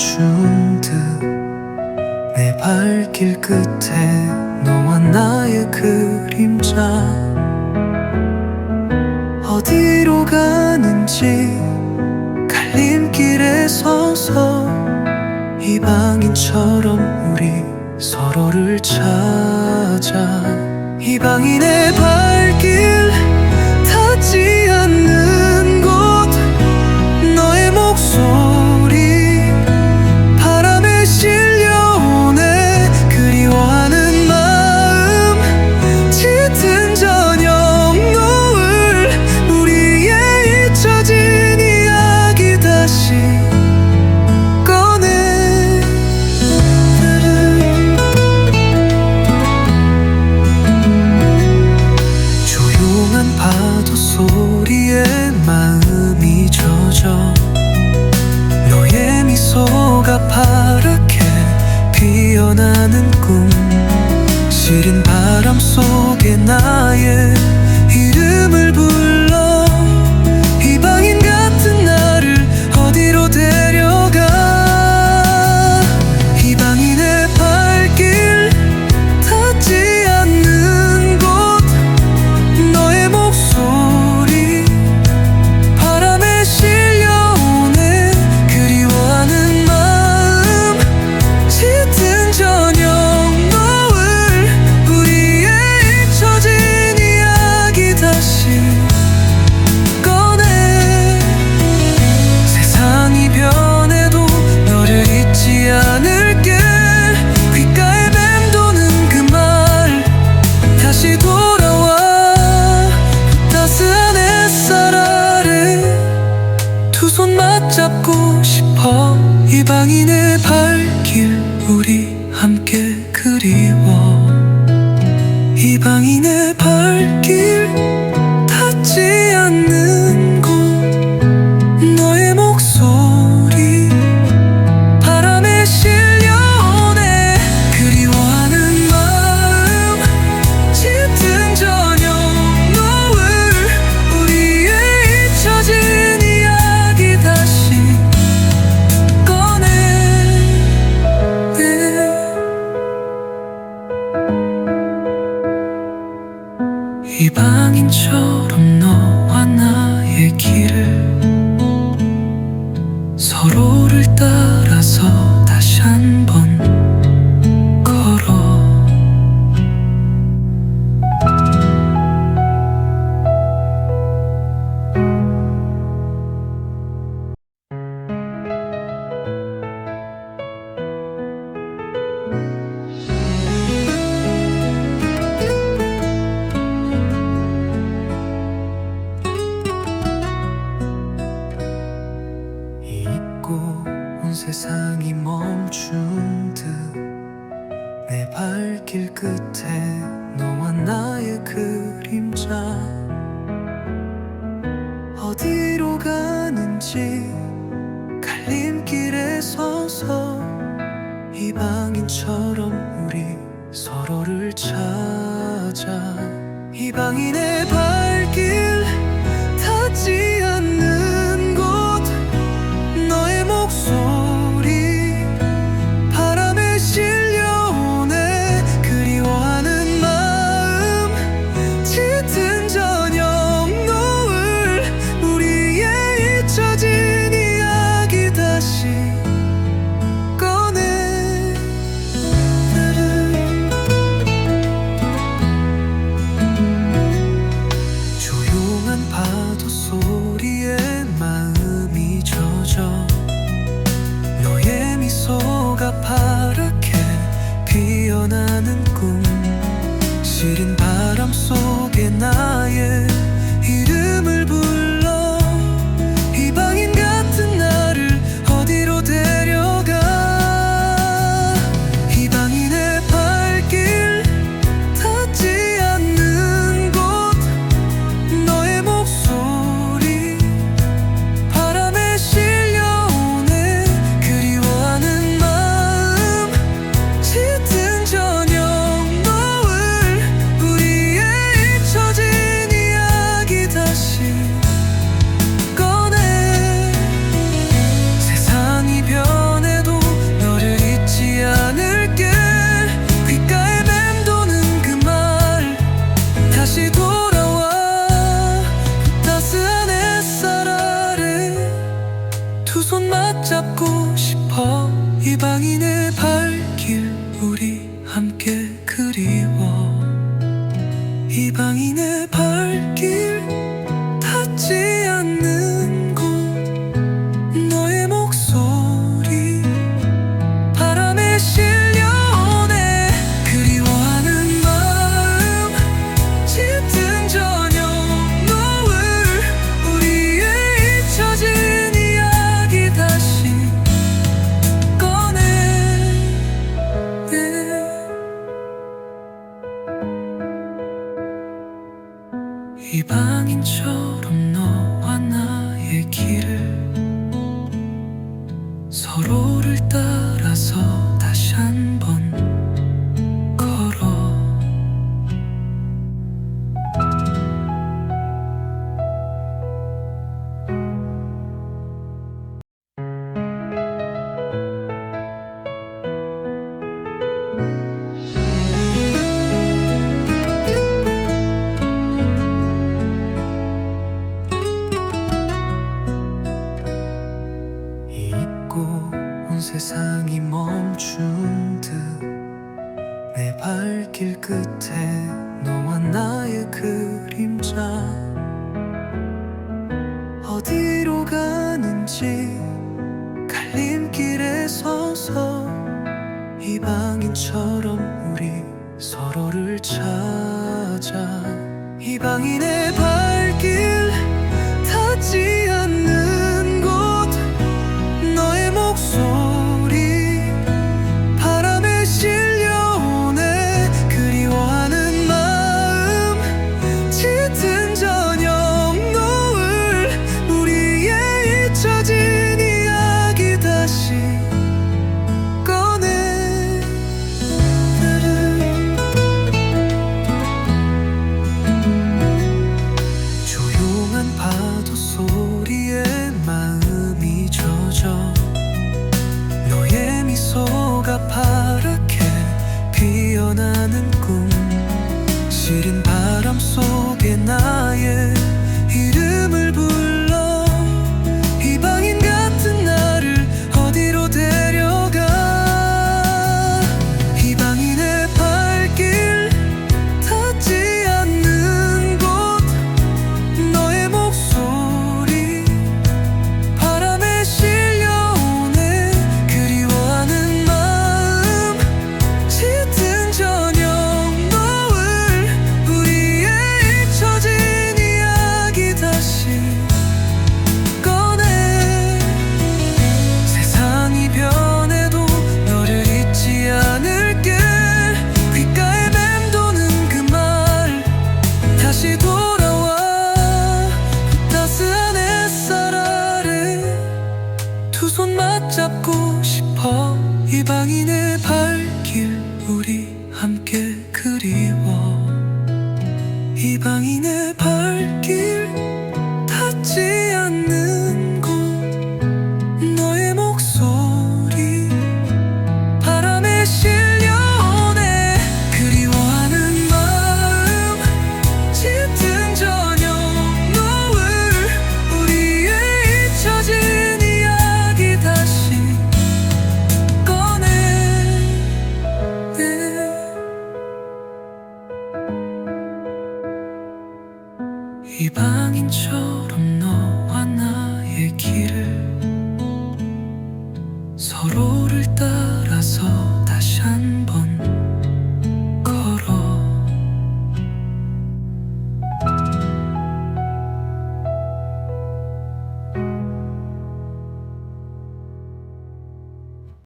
멈춘 듯 내 발길 끝에 너와 나의 그림자 어디로 가는지 갈림길에 서서 이방인처럼 우리 서로를 찾아 이방인의 멈춰 너의 미소가 파랗게 피어나는 꿈. 시린 바람 속에 나의 이름. 서로를 찾아 이방인의 나는 꿈 시린 바람 속에 나의 이름. 두 손 맞잡고 싶어. 이 방인의 발길 우리 함께 그리워. 이 방인의 이방인처럼 너와 나의 길을 서로 세상이 멈춘 듯 내 발길 끝에 너와 나의 그림자 어디로 가는지 갈림길에 서서 이방인처럼 우리 서로를 이방인은 서로